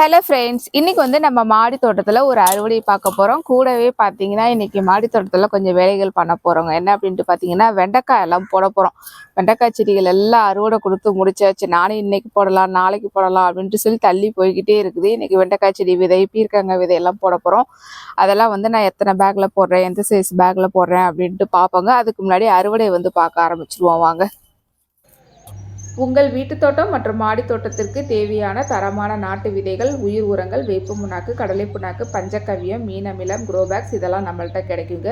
Hello friends இன்றைக்கி வந்து நம்ம மாடி தோட்டத்தில் ஒரு அறுவடை பார்க்க போகிறோம் கூடவே பார்த்தீங்கன்னா இன்றைக்கி மாடி தோட்டத்தில் கொஞ்சம் வேலைகள் பண்ண போகிறோங்க என்ன அப்படின்ட்டு பார்த்தீங்கன்னா வெண்டைக்காய் எல்லாம் போட போகிறோம் வெண்டைக்காய் செடிகள் எல்லாம் அறுவடை கொடுத்து முடிச்சாச்சு. நானும் இன்றைக்கி போடலாம் நாளைக்கு போடலாம் அப்படின்ட்டு சொல்லி தள்ளி போய்கிட்டே இருக்குது. இன்றைக்கி வெண்டைக்காய் செடி விதை பீர்க்கங்க விதையெல்லாம் போட போகிறோம் அதெல்லாம் வந்து நான் எத்தனை பேக்கில் போடுறேன்? எந்த சைஸ் பேக்கில் போடுறேன் அப்படின்ட்டு பார்ப்போங்க. அதுக்கு முன்னாடி அறுவடை வந்து பார்க்க ஆரம்பிச்சிருவோம். வாங்க. உங்கள் வீட்டு தோட்டம் மற்றும் மாடி தோட்டத்திற்கு தேவையான தரமான நாட்டு விதைகள் உயிர் உரங்கள் வேப்பு புண்ணாக்கு கடலை புண்ணாக்கு பஞ்சக்கவியம் மீனமிலம் குரோபேக்ஸ் இதெல்லாம் நம்மள்ட்ட கிடைக்குங்க.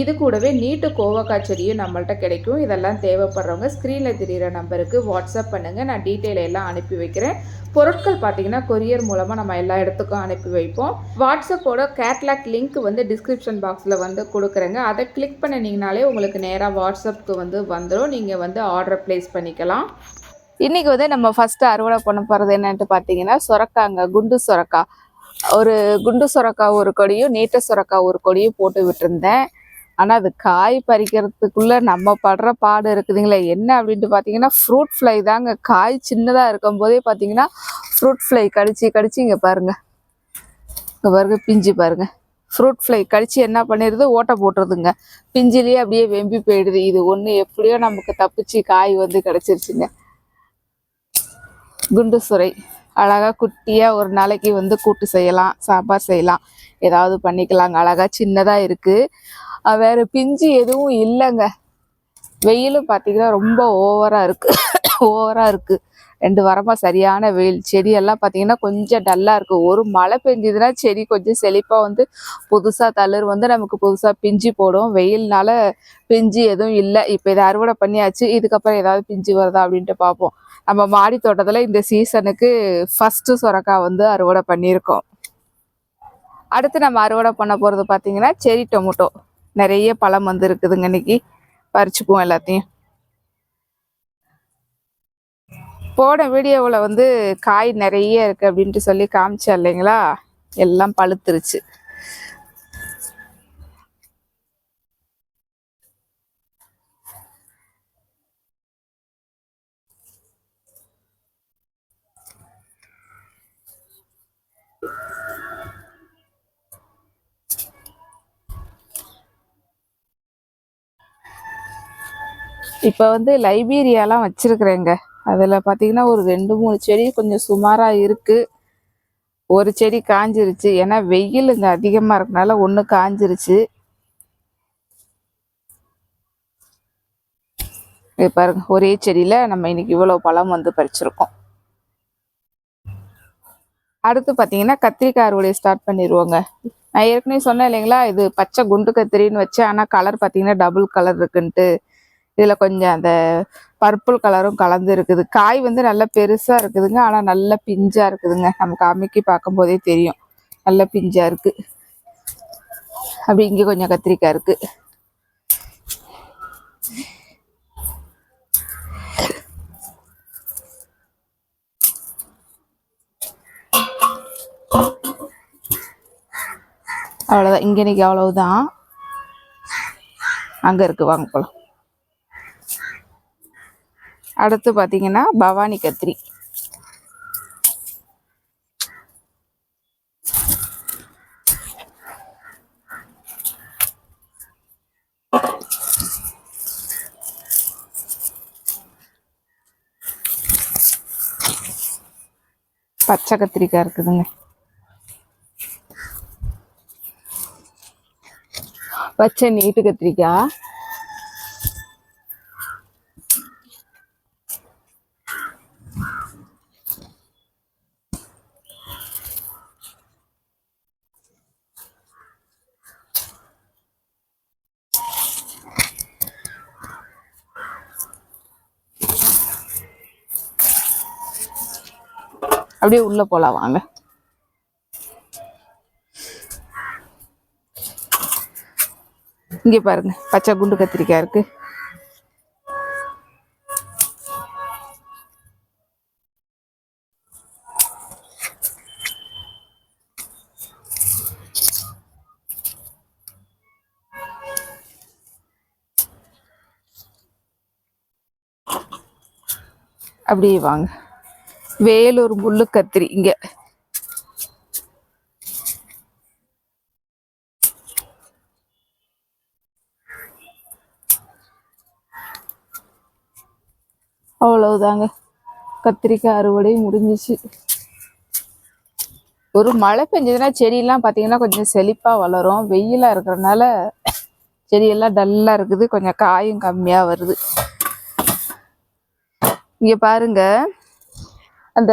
இது கூடவே நீட்டு கோவக்காய் செடியும் நம்மள்ட்ட கிடைக்கும். இதெல்லாம் தேவைப்படுறவங்க ஸ்க்ரீனில் தெரிகிற நம்பருக்கு வாட்ஸ்அப் பண்ணுங்கள் நான் டீட்டெயில் எல்லாம் அனுப்பி வைக்கிறேன். பொருட்கள் பார்த்தீங்கன்னா கொரியர் மூலமாக நம்ம எல்லா இடத்துக்கும் அனுப்பி வைப்போம். வாட்ஸ்அப்போட கேட்லாக் லிங்க் வந்து டிஸ்கிரிப்ஷன் பாக்ஸில் வந்து கொடுக்குறேங்க. அதை கிளிக் பண்ணினீங்கனாலே உங்களுக்கு நேராக வாட்ஸ்அப்புக்கு வந்து வந்துடும் நீங்கள் வந்து ஆர்டர் ப்ளேஸ் பண்ணிக்கலாம். இன்னைக்கு வந்து நம்ம ஃபர்ஸ்ட் அறுவடை பண்ண போகிறது என்னன்ட்டு பார்த்தீங்கன்னா சொரக்காங்க. குண்டு சுரக்காய் ஒரு குண்டு சுரக்கா ஒரு கொடியும் நீட்ட சொரக்கா ஒரு கொடியும் போட்டு விட்டுருந்தேன். ஆனால் அது காய் பறிக்கிறதுக்குள்ள நம்ம படுற பாடு இருக்குதுங்களே என்ன அப்படின்ட்டு பார்த்தீங்கன்னா ஃப்ரூட் ஃப்ளை தாங்க. காய் சின்னதாக இருக்கும் போதே பார்த்தீங்கன்னா ஃப்ரூட் ஃப்ளை கடிச்சு கடிச்சு இங்கே பாருங்க. இங்கே பாருங்க பிஞ்சு பாருங்க. ஃப்ரூட் ஃப்ளை கடிச்சு என்ன பண்ணிடுது ஓட்டை போட்டுருதுங்க. பிஞ்சிலேயே அப்படியே வெம்பி போயிடுது. இது ஒன்று எப்படியோ நமக்கு தப்பிச்சு காய் வந்து கிடச்சிருச்சுங்க. குண்டு சுரை அழகாக குட்டியாக ஒரு நாளைக்கு வந்து கூட்டு செய்யலாம் சாம்பார் செய்யலாம். ஏதாவது பண்ணிக்கலாங்க அழகாக சின்னதாக இருக்குது வேறு பிஞ்சு எதுவும் இல்லைங்க. வெயிலும் பார்த்தீங்கன்னா ரொம்ப ஓவராக இருக்குது ஓவராக இருக்குது ரெண்டு வாரமாக சரியான வெயில் செடியெல்லாம் பார்த்தீங்கன்னா கொஞ்சம் டல்லாக இருக்கும் ஒரு மழை பெஞ்சதுன்னா செடி கொஞ்சம் செழிப்பாக வந்து புதுசாக தளிர் வந்து நமக்கு புதுசாக பிஞ்சு போடும். வெயில்னால பிஞ்சு எதுவும் இல்லை. இப்போ இதை அறுவடை பண்ணியாச்சு. இதுக்கப்புறம் ஏதாவது பிஞ்சு வருதா அப்படின்ட்டு பார்ப்போம் நம்ம மாடி தோட்டத்தில் இந்த சீசனுக்கு ஃபஸ்ட்டு சுரக்காய் வந்து அறுவடை பண்ணியிருக்கோம். அடுத்து நம்ம அறுவடை பண்ண போகிறது பார்த்தீங்கன்னா செரி டொமேட்டோ நிறைய பழம் வந்து இருக்குதுங்க இன்னைக்கு. பறிச்சுக்குவோம் எல்லாத்தையும். போன வீடியோவில் வந்து காய் நிறைய இருக்குது அப்படின்ட்டு சொல்லி காமிச்சேன் இல்லைங்களா? எல்லாம் பழுத்துருச்சு. இப்போ வந்து லைபீரியாலாம் வச்சிருக்கிறேங்க. அதில் பார்த்தீங்கன்னா ஒரு ரெண்டு மூணு செடி கொஞ்சம் சுமாராக இருக்குது ஒரு செடி காஞ்சிருச்சு. ஏன்னா வெயில் இங்கே அதிகமாக இருக்கனால ஒன்று காஞ்சிருச்சு. இது பாருங்க ஒரே செடியில் நம்ம இன்னைக்கு இவ்வளோ பழம் வந்து பறிச்சிருக்கோம். அடுத்து பார்த்தீங்கன்னா கத்திரிக்காய் அறுவடை ஸ்டார்ட் பண்ணிடுவோங்க நான் ஏற்கனவே சொன்னேன் இல்லைங்களா இது பச்சை குண்டு கத்திரின்னு வச்சேன் ஆனால் கலர் பார்த்தீங்கன்னா டபுள் கலர் இருக்குன்ட்டு. இதில் கொஞ்சம் அந்த பர்பிள் கலரும் கலந்து இருக்குது. காய் வந்து நல்லா பெருசாக இருக்குதுங்க. ஆனால் நல்ல பிஞ்சாக இருக்குதுங்க. நமக்கு அமைக்கி பார்க்கும்போதே தெரியும். நல்ல பிஞ்சாக இருக்கு. அப்படி இங்கே கொஞ்சம் கத்திரிக்காய் இருக்கு. அவ்வளோதான் இங்கே இன்னைக்கு அவ்வளவுதான். அங்கே இருக்கு. வாங்க போகலாம் அடுத்து பார்த்தீங்கன்னா பவானி கத்திரி. பச்சை கத்திரிக்காய் இருக்குதுங்க. பச்சை நீட்டு கத்திரிக்காய். அப்படியே உள்ள போலாம் வாங்க. இங்கே பாருங்க பச்சை குண்டு கத்திரிக்காய் இருக்கு. அப்படியே வாங்க. வேலூர் முள்ளு கத்திரி இங்க. அவ்வளவுதாங்க. கத்திரிக்காய் அறுவடை முடிஞ்சிச்சு. ஒரு மழை பெஞ்சதுன்னா செடியெல்லாம் பார்த்தீங்கன்னா கொஞ்சம் செழிப்பாக வளரும். வெயிலாக இருக்கிறனால செடியெல்லாம் டல்லாக இருக்குது. கொஞ்சம் காயும் கம்மியாக வருது. இங்கே பாருங்கள் அந்த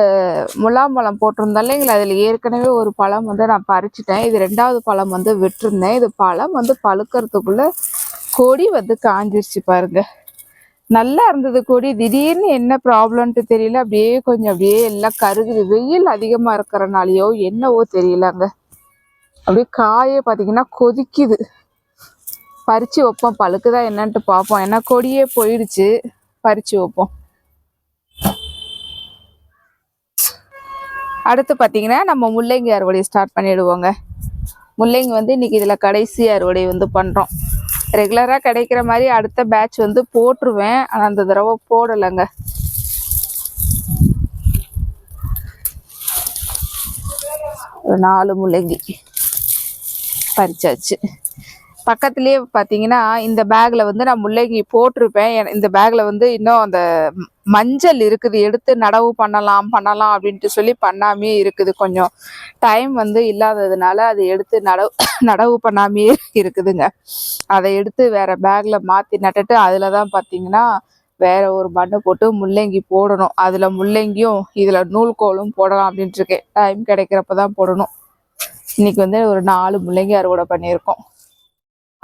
முலாம்பழம் போட்டிருந்தோம் இல்லைங்களா? அதில் ஏற்கனவே ஒரு பழம் வந்து நான் பறிச்சிட்டேன். இது ரெண்டாவது பழம் வந்து விட்டுருந்தேன். இது பழம் வந்து பழுக்கிறதுக்குள்ள கொடி வந்து காஞ்சிருச்சு பாருங்க. நல்லா இருந்தது கொடி. திடீர்னு என்ன ப்ராப்ளம்ட்டு தெரியல. அப்படியே கொஞ்சம் அப்படியே எல்லாம் கருகுது. வெயில் அதிகமாக இருக்கிறனாலையோ என்னவோ தெரியலங்க. அப்படியே காயே பார்த்தீங்கன்னா கொதிக்குது. பறித்து வைப்போம். பழுக்குதா என்னன்ட்டு பார்ப்போம் ஏன்னா கொடியே போயிடுச்சு. பறித்து வைப்போம். அடுத்து பார்த்தீங்கன்னா நம்ம முள்ளங்கி அறுவடை ஸ்டார்ட் பண்ணிடுவோங்க. முள்ளங்கி வந்து இன்னைக்கு இதில் கடைசி அறுவடை வந்து பண்ணுறோம் ரெகுலராக கிடைக்கிற மாதிரி அடுத்த பேட்ச் வந்து போட்டுருவேன். ஆனால் அந்த தடவை போடலைங்க. ஒரு நாலு முள்ளங்கி பறிச்சாச்சு. பக்கத்துலேயே பார்த்தீங்கன்னா இந்த பேக்கில் வந்து நான் முள்ளங்கி போட்டிருப்பேன். இந்த பேக்கில் வந்து இன்னும் அந்த மஞ்சள் இருக்குது. எடுத்து நடவு பண்ணலாம் பண்ணலாம் அப்படின்ட்டு சொல்லி பண்ணாமே இருக்குது. கொஞ்சம் டைம் வந்து இல்லாததுனால அதை எடுத்து நடவு நடவு பண்ணாமே இருக்குதுங்க. அதை எடுத்து வேற பேக்கில் மாற்றி நட்டுட்டு அதில் தான் பார்த்தீங்கன்னா வேற ஒரு மண்ணு போட்டு முள்ளங்கி போடணும். அதில் முள்ளங்கியும் இதில் நூல்கோலும் போடலாம் அப்படின்ட்டு இருக்கேன். டைம் கிடைக்கிறப்ப தான் போடணும். இன்னைக்கு வந்து ஒரு நாலு முள்ளங்கி அறுவடை பண்ணியிருக்கோம்.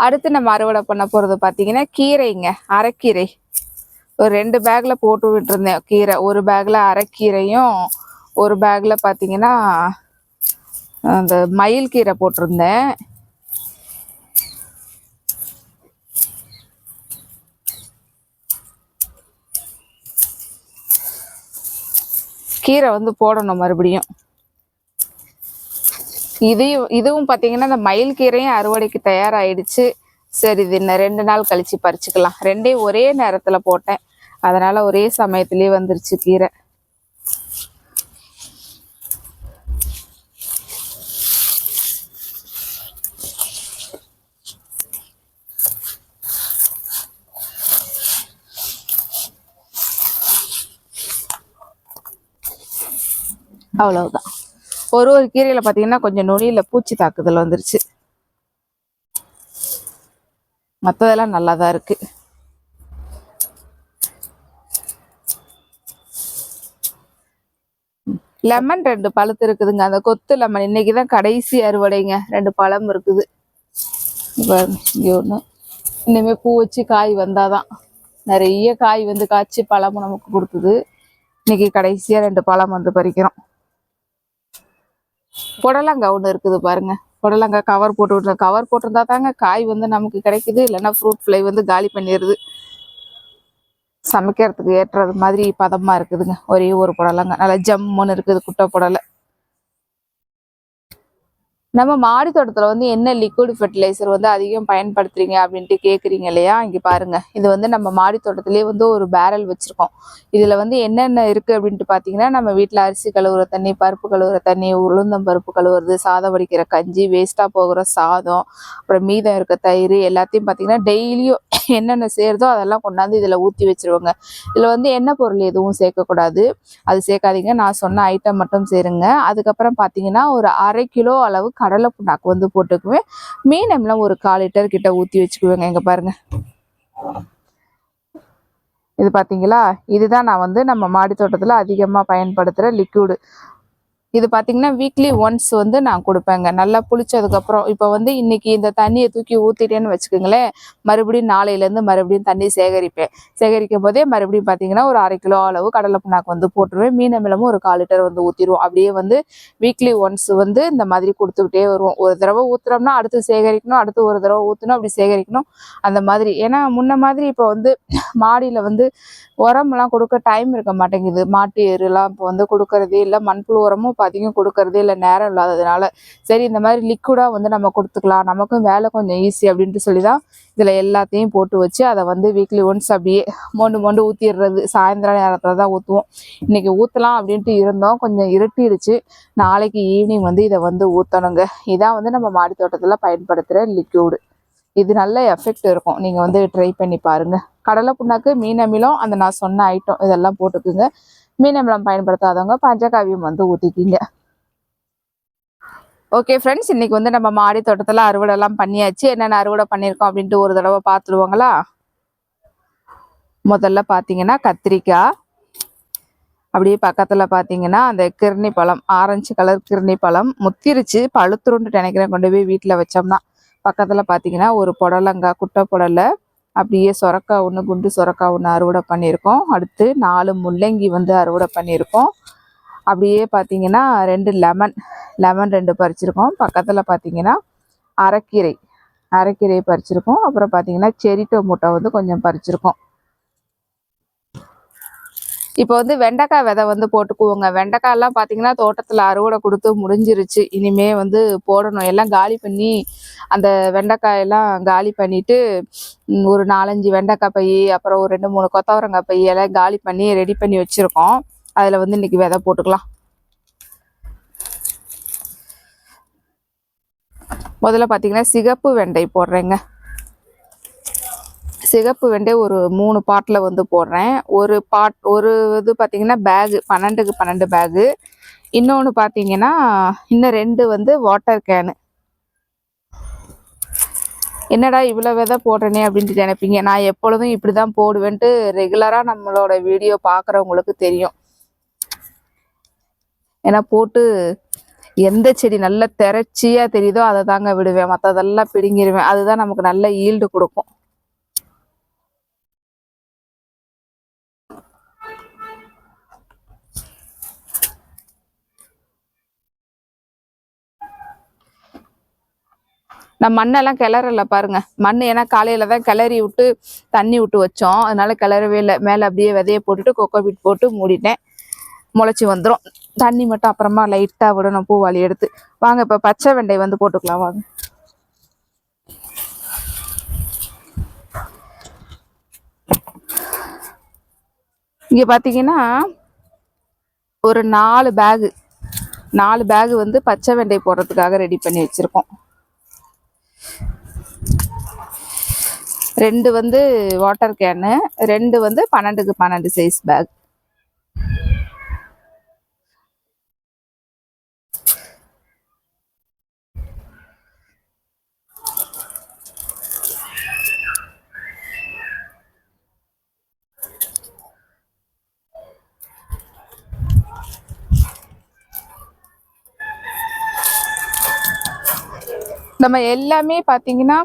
அடுத்து நம்ம அறுவடை பண்ண போகிறது பார்த்தீங்கன்னா கீரைங்க அரைக்கீரை. ஒரு ரெண்டு பேக்கில் போட்டு விட்டுருந்தேன் கீரை. ஒரு பேக்கில் அரைக்கீரையும் ஒரு பேக்கில் பார்த்தீங்கன்னா அந்த மயில் கீரை போட்டிருந்தேன். கீரை வந்து போடணும் மறுபடியும். இதையும் இதுவும் பார்த்தீங்கன்னா இந்த மயில் கீரையும் அறுவடைக்கு தயாராகிடுச்சு சரி இது இன்னும் ரெண்டு நாள் கழிச்சு பறிச்சுக்கலாம். ரெண்டையும் ஒரே நேரத்தில் போட்டேன். அதனால ஒரே சமயத்துலேயே வந்துருச்சு கீரை. அவ்வளவுதான். ஒரு ஒரு கீரையில பார்த்தீங்கன்னா கொஞ்சம் நுனியில பூச்சி தாக்குதல் வந்துருச்சு. மற்றதெல்லாம் நல்லா தான் இருக்கு. லெமன் ரெண்டு பழுத்து இருக்குதுங்க. அந்த கொத்து லெமன். இன்னைக்கு தான் கடைசி அறுவடைங்க. ரெண்டு பழம் இருக்குது. பாருங்க, ஒன்று இனிமேல் பூ வச்சு காய் வந்தாதான். நிறைய காய் வந்து காய்ச்சி பழமும் நமக்கு கொடுத்துது. இன்னைக்கு கடைசியாக ரெண்டு பழம் வந்து பறிக்கிறோம். புடலங்காய் ஒன்று இருக்குது பாருங்க. புடலங்காய் கவர் போட்டு விட்ற கவர் போட்டிருந்தா தாங்க காய் வந்து நமக்கு கிடைக்குது. இல்லைன்னா ஃப்ரூட் ஃப்ளை வந்து காலி பண்ணிடுது சமைக்கிறதுக்கு ஏற்றது மாதிரி பதமா இருக்குதுங்க. ஒரே ஒரு புடலங்காய் நல்லா ஜம்முன்னு இருக்குது குட்டை புடலை. நம்ம மாடி தோட்டத்தில் வந்து என்ன லிக்விட் ஃபெர்டிலைசர் வந்து அதிகம் பயன்படுத்துறீங்க அப்படின்ட்டு கேட்குறீங்க இல்லையா? இங்கே பாருங்கள் இது வந்து நம்ம மாடி தோட்டத்திலே வந்து ஒரு பேரல் வச்சுருக்கோம். இதில் வந்து என்னென்ன இருக்குது அப்படின்ட்டு பார்த்தீங்கன்னா நம்ம வீட்டில் அரிசி கழுவுற தண்ணி பருப்பு கழுவுற தண்ணி உளுந்தம் பருப்பு கழுவுறது சாதம் வடிக்கிற கஞ்சி வேஸ்ட்டாக போகிற சாதம் அப்புறம் மீதம் இருக்க தயிர் எல்லாத்தையும் பார்த்தீங்கன்னா டெய்லியும் என்னென்ன சேருதோ அதெல்லாம் கொண்டாந்து இதில் ஊற்றி வச்சிருவாங்க. இதில் வந்து எண்ணெய் பொருள் எதுவும் சேர்க்கக்கூடாது. அது சேர்க்காதீங்க. நான் சொன்ன ஐட்டம் மட்டும் சேருங்க. அதுக்கப்புறம் பார்த்தீங்கன்னா ஒரு அரை கிலோ அளவு கடலை புண்ணாக்கு வந்து போட்டுக்குவேன். மீனம்லாம் ஒரு கால் லிட்டர் கிட்ட ஊற்றி வச்சுக்குவேங்க. இங்கே பாருங்க. இது பார்த்தீங்களா இதுதான் நான் வந்து நம்ம மாடி தோட்டத்தில் அதிகமாக பயன்படுத்துகிற லிக்யூடு இது பார்த்தீங்கன்னா வீக்லி ஒன்ஸ் வந்து நான் கொடுப்பேங்க. நல்லா புளிச்சதுக்கப்புறம் இப்போ வந்து இன்னைக்கு இந்த தண்ணியை தூக்கி ஊற்றிட்டேன்னு வச்சுக்கோங்களேன் மறுபடியும் நாளையிலேருந்து மறுபடியும் தண்ணி சேகரிப்பேன். சேகரிக்கும் போதே மறுபடியும் பார்த்தீங்கன்னா ஒரு அரை கிலோ அளவு கடலை புண்ணாக்கு வந்து போட்டுருவேன். மீன் அமிலமும் ஒரு கால் லிட்டர் வந்து ஊற்றிடுவோம் அப்படியே வந்து வீக்லி ஒன்ஸ் வந்து இந்த மாதிரி கொடுத்துக்கிட்டே வருவோம். ஒரு தடவை ஊற்றுறோம்னா அடுத்து சேகரிக்கணும் அடுத்து ஒரு தடவை ஊற்றணும் அப்படி சேகரிக்கணும். அந்த மாதிரி. ஏன்னா முன்ன மாதிரி இப்போ வந்து மாடியில் வந்து உரம்லாம் கொடுக்க டைம் இருக்க மாட்டேங்குது. மாட்டு எருலாம் இப்போ வந்து கொடுக்கறதே இல்லை. மண்புழு உரமும் இப்போ அதிகம் கொடுக்கறதே இல்லை நேரம் இல்லாததுனால. சரி இந்த மாதிரி லிக்விடாக வந்து நம்ம கொடுத்துக்கலாம். நமக்கும் வேலை கொஞ்சம் ஈஸி அப்படின்ட்டு சொல்லி தான் இதில் எல்லாத்தையும் போட்டு வச்சு அதை வந்து வீக்லி ஒன்ஸ் அப்படியே மொண்டு மொண்டு ஊற்றிடுறது சாயந்தரம் நேரத்தில் தான் ஊற்றுவோம் இன்றைக்கி ஊற்றலாம் அப்படின்ட்டு இருந்தோம். கொஞ்சம் இருட்டிடுச்சு. நாளைக்கு ஈவினிங் வந்து இதை வந்து ஊற்றணுங்க இதான் வந்து நம்ம மாடி தோட்டத்தில் பயன்படுத்துகிற லிக்யூடு இது நல்ல எஃபெக்ட் இருக்கும். நீங்கள் வந்து ட்ரை பண்ணி பாருங்கள் கடலை புண்ணாக்கு மீன் அமிலம் அந்த நான் சொன்ன ஐட்டம் இதெல்லாம் போட்டுக்குங்க. மீனம்பழம் பயன்படுத்தாதவங்க பஞ்சகாவியம் வந்து ஊற்றிக்கிங்க ஓகே ஃப்ரெண்ட்ஸ் இன்றைக்கி வந்து நம்ம மாடி தோட்டத்தில் அறுவடை எல்லாம் பண்ணியாச்சு. என்னென்ன அறுவடை பண்ணியிருக்கோம் அப்படின்ட்டு ஒரு தடவை பார்த்துடுவாங்களா முதல்ல பார்த்தீங்கன்னா கத்திரிக்காய். அப்படியே பக்கத்தில் பார்த்தீங்கன்னா அந்த கிர்னி பழம் ஆரஞ்சு கலர் கிருணி பழம். முத்திருச்சு பழுத்துருண்டு நினைக்கிறேன் கொண்டு போய் வீட்டில் வச்சோம்னா. பக்கத்தில் பார்த்தீங்கன்னா ஒரு புடலங்காய் குட்டை புடலை அப்படியே சொரக்காய் ஒன்று குண்டு சொரக்கா ஒன்று அறுவடை பண்ணியிருக்கோம். அடுத்து நாலு முள்ளங்கி வந்து அறுவடை பண்ணியிருக்கோம். அப்படியே பார்த்தீங்கன்னா ரெண்டு லெமன் லெமன் ரெண்டு பறிச்சிருக்கோம். பக்கத்தில் பார்த்தீங்கன்னா அரைக்கீரை அரைக்கீரை பறிச்சிருக்கோம். அப்புறம் பார்த்தீங்கன்னா செரி டொமோட்டோ வந்து கொஞ்சம் பறிச்சிருக்கோம். இப்போ வந்து வெண்டைக்காய் விதை வந்து போட்டுக்குவோங்க. வெண்டைக்காயெல்லாம் பார்த்தீங்கன்னா தோட்டத்தில் அறுவடை கொடுத்து முடிஞ்சிருச்சு. இனிமே வந்து போடணும். எல்லாம் காலி பண்ணி அந்த வெண்டைக்காயெல்லாம் காலி பண்ணிட்டு ஒரு நாலஞ்சு வெண்டைக்காய் பை அப்புறம் ஒரு ரெண்டு மூணு கொத்தவரங்காய் பை எல்லாம் காலி பண்ணி ரெடி பண்ணி வச்சுருக்கோம். அதில் வந்து இன்னைக்கு விதை போட்டுக்கலாம். முதல்ல பார்த்தீங்கன்னா சிகப்பு வெண்டை போடுறேங்க. சிகப்பு வெண்டை ஒரு மூணு பாட்டில் வந்து போடுறேன். ஒரு பாட் ஒரு இது பார்த்தீங்கன்னா பேகு பன்னெண்டுக்கு பன்னெண்டு பேகு இன்னொன்று பார்த்தீங்கன்னா இன்னும் ரெண்டு வந்து வாட்டர் கேனு என்னடா இவ்வளோ விதை போடுறேனே அப்படின்ட்டு நினைப்பீங்க. நான் எப்பொழுதும் இப்படி தான் போடுவேன்ட்டு ரெகுலராக நம்மளோட வீடியோ பார்க்குறவங்களுக்கு தெரியும். ஏன்னா போட்டு எந்த செடி நல்ல திரச்சியாக தெரியுதோ அதை தாங்க விடுவேன். மற்றதெல்லாம் பிடுங்கிடுவேன் அதுதான் நமக்கு நல்ல ஈல்டு கொடுக்கும். நான் மண்ணெல்லாம் கிளறல பாருங்க. மண் ஏன்னா காலையில தான் கிளறி விட்டு தண்ணி விட்டு வச்சோம். அதனால கிளறவே இல்லை. மேலே அப்படியே விதைய போட்டுட்டு கொக்கோ பீட் போட்டு மூடிட்டேன். முளைச்சி வந்துடும் தண்ணி மட்டும் அப்புறமா லைட்டாக விடணும். பூவாளி எடுத்து. வாங்க இப்போ பச்சை வெண்டை வந்து போட்டுக்கலாம். வாங்க. இங்கே பார்த்தீங்கன்னா ஒரு நாலு பேகு நாலு பேகு வந்து பச்சை வெண்டை போடுறதுக்காக ரெடி பண்ணி வச்சுருக்கோம். ரெண்டு வந்து வாட்டர் கேனு ரெண்டு வந்து பன்னெண்டுக்கு பன்னெண்டு சைஸ் பேக் நம்ம எல்லாமே பார்த்தீங்கன்னா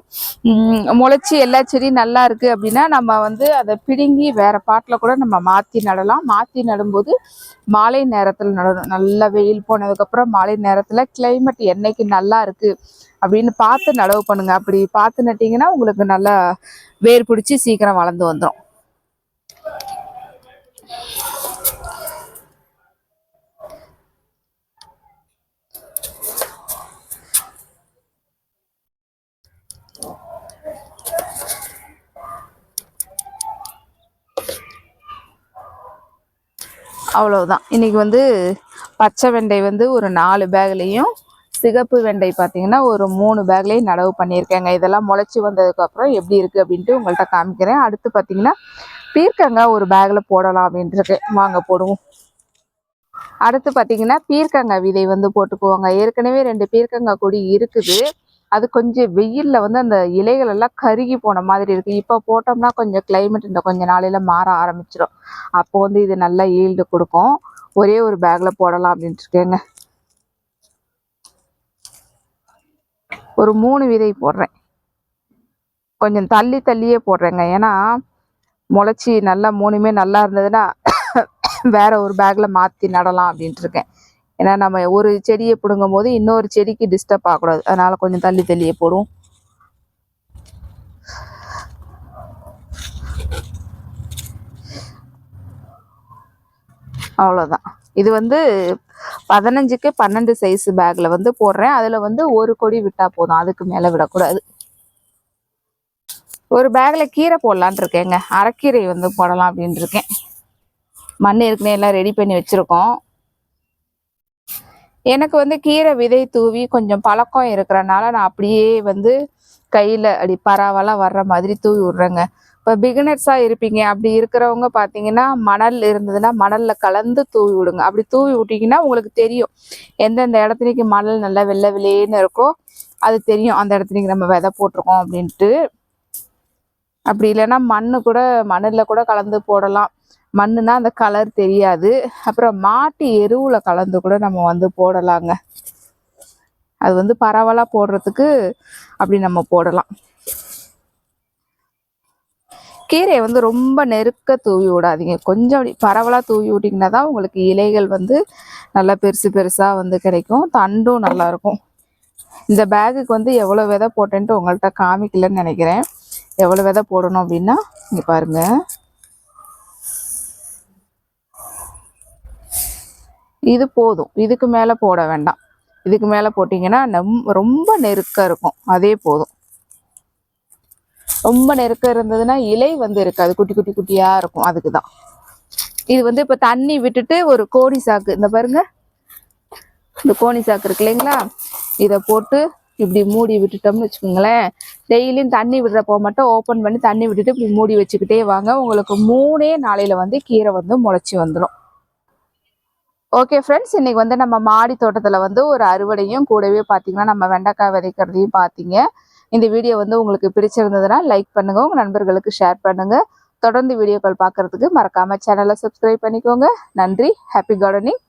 முளைச்சி எல்லா செடியும் நல்லா இருக்குது அப்படின்னா நம்ம வந்து அதை பிடுங்கி வேறு பாட்டில் கூட நம்ம மாற்றி நடலாம். மாற்றி நடும்போது மாலை நேரத்தில் நடணும். நல்லா வெயில் போனதுக்கப்புறம் மாலை நேரத்தில் கிளைமேட் என்னைக்கு நல்லா இருக்குது அப்படின்னு பார்த்து நடவு பண்ணுங்க. அப்படி பார்த்து நட்டிங்கன்னா உங்களுக்கு நல்லா வேர் பிடிச்சி சீக்கிரம் வளர்ந்து வந்துடும் அவ்வளவுதான். இன்றைக்கி வந்து பச்சை வெண்டை வந்து ஒரு நாலு பேக்லேயும் சிகப்பு வெண்டை பார்த்திங்கன்னா ஒரு மூணு பேக்லேயும் நடவு பண்ணியிருக்கேங்க. இதெல்லாம் முளைச்சி வந்ததுக்கப்புறம் எப்படி இருக்குது அப்படின்ட்டு உங்கள்கிட்ட காமிக்கிறேன். அடுத்து பார்த்திங்கன்னா பீர்க்கங்காய் ஒரு பேக்கில் போடலாம் அப்படின்ட்டு இருக்கேன் வாங்க போடுவோம். அடுத்து பார்த்திங்கன்னா பீர்க்கங்காய் விதை வந்து போட்டுக்குவாங்க. ஏற்கனவே ரெண்டு பீர்க்கங்காய் கொடி இருக்குது. அது கொஞ்சம் வெயில்ல வந்து அந்த இலைகள் எல்லாம் கருகி போன மாதிரி இருக்கு. இப்போ போட்டோம்னா கொஞ்சம் கிளைமேட் இந்த கொஞ்ச நாளையில மாற ஆரம்பிச்சிடும் அப்போ வந்து இது நல்லா ஈல்டு கொடுக்கும். ஒரே ஒரு பேக்ல போடலாம் அப்படின்ட்டு இருக்கேங்க. ஒரு மூணு விதை போடுறேன். கொஞ்சம் தள்ளி தள்ளியே போடுறேங்க. ஏன்னா முளைச்சி நல்லா மூணுமே நல்லா இருந்ததுன்னா வேற ஒரு பேக்ல மாத்தி நடலாம் அப்படின்ட்டு இருக்கேன். ஏன்னா நம்ம ஒரு செடியை பிடுங்கும் போது இன்னொரு செடிக்கு டிஸ்டர்ப் ஆகக்கூடாது. அதனால் கொஞ்சம் தள்ளி தள்ளியே போடுவோம். அவ்வளோதான் இது வந்து பதினஞ்சுக்கு பன்னெண்டு சைஸ் பேக்கில் வந்து போடுறேன். அதில் வந்து ஒரு கொடி விட்டால் போதும். அதுக்கு மேலே விடக்கூடாது. ஒரு பேக்கில் கீரை போடலான் இருக்கேங்க. அரைக்கீரை வந்து போடலாம் அப்படின்ட்டுருக்கேன் இருக்கேன். மண் ஏற்கனவே எல்லாம் ரெடி பண்ணி வச்சுருக்கோம். எனக்கு வந்து கீரை விதை தூவி கொஞ்சம் பழக்கம் இருக்கிறனால நான் அப்படியே வந்து கையில் அப்படி பரவலாக வர்ற மாதிரி தூவி விட்றேங்க. இப்போ பிகினர்ஸாக இருப்பீங்க. அப்படி இருக்கிறவங்க பார்த்தீங்கன்னா மணல் இருந்ததுன்னா மணலில் கலந்து தூவி விடுங்க. அப்படி தூவி விட்டிங்கன்னா உங்களுக்கு தெரியும். எந்தெந்த இடத்துலைக்கு மணல் நல்லா வெள்ளை வெளியேன்னு இருக்கோ அது தெரியும். அந்த இடத்துலைக்கு நம்ம விதை போட்டிருக்கோம் அப்படின்ட்டு. அப்படி இல்லைன்னா மண்ணு கூட மணலில் கூட கலந்து போடலாம். மண்ணுனா அந்த கலர் தெரியாது. அப்புறம் மாட்டு எருவில் கலந்து கூட நம்ம வந்து போடலாங்க. அது வந்து பரவலாக போடுறதுக்கு அப்படி நம்ம போடலாம். கீரையை வந்து ரொம்ப நெருக்க தூவி விடாதீங்க. கொஞ்சம் அப்படி பரவலாக தூவி விட்டிங்கன்னா தான் உங்களுக்கு இலைகள் வந்து நல்லா பெருசு பெருசாக வந்து கிடைக்கும். தண்டும் நல்லாயிருக்கும் இந்த பேகுக்கு வந்து எவ்வளோ விதை போட்டேன்ட்டு உங்கள்கிட்ட காமிக்கலன்னு நினைக்கிறேன். எவ்வளோ விதை போடணும் அப்படின்னா இங்கே பாருங்கள் இது போதும். இதுக்கு மேலே போட வேண்டாம். இதுக்கு மேலே போட்டிங்கன்னா நம் ரொம்ப நெருக்கம் இருக்கும். அதே போதும். ரொம்ப நெருக்கம் இருந்ததுன்னா இலை வந்து இருக்காது. குட்டி குட்டி குட்டியாக இருக்கும். அதுக்கு தான் இது வந்து இப்போ தண்ணி விட்டுட்டு ஒரு கோணி சாக்கு. இந்த பாருங்க. இந்த கோணி சாக்கு இருக்கு இல்லைங்களா? இதை போட்டு இப்படி மூடி விட்டுட்டோம்னு வச்சுக்கோங்களேன். டெய்லியும் தண்ணி விடுறப்போ மட்டும் ஓப்பன் பண்ணி தண்ணி விட்டுட்டு இப்படி மூடி வச்சுக்கிட்டே வாங்க. உங்களுக்கு மூணே நாளையில் வந்து கீரை வந்து முளைச்சி வந்துடும் ஓகே ஃப்ரெண்ட்ஸ் இன்றைக்கி வந்து நம்ம மாடி தோட்டத்தில் வந்து ஒரு அறுவடையும் கூடவே பார்த்தீங்கன்னா நம்ம வெண்டைக்காய் விதைக்கிறதையும் பார்த்தீங்க இந்த வீடியோ வந்து உங்களுக்கு பிடிச்சிருந்ததுன்னா லைக் பண்ணுங்கள் உங்கள் நண்பர்களுக்கு ஷேர் பண்ணுங்கள் தொடர்ந்து வீடியோக்கள் பார்க்கறதுக்கு மறக்காமல் சேனலை சப்ஸ்கிரைப் பண்ணிக்கோங்க. நன்றி ஹாப்பி கார்டனிங்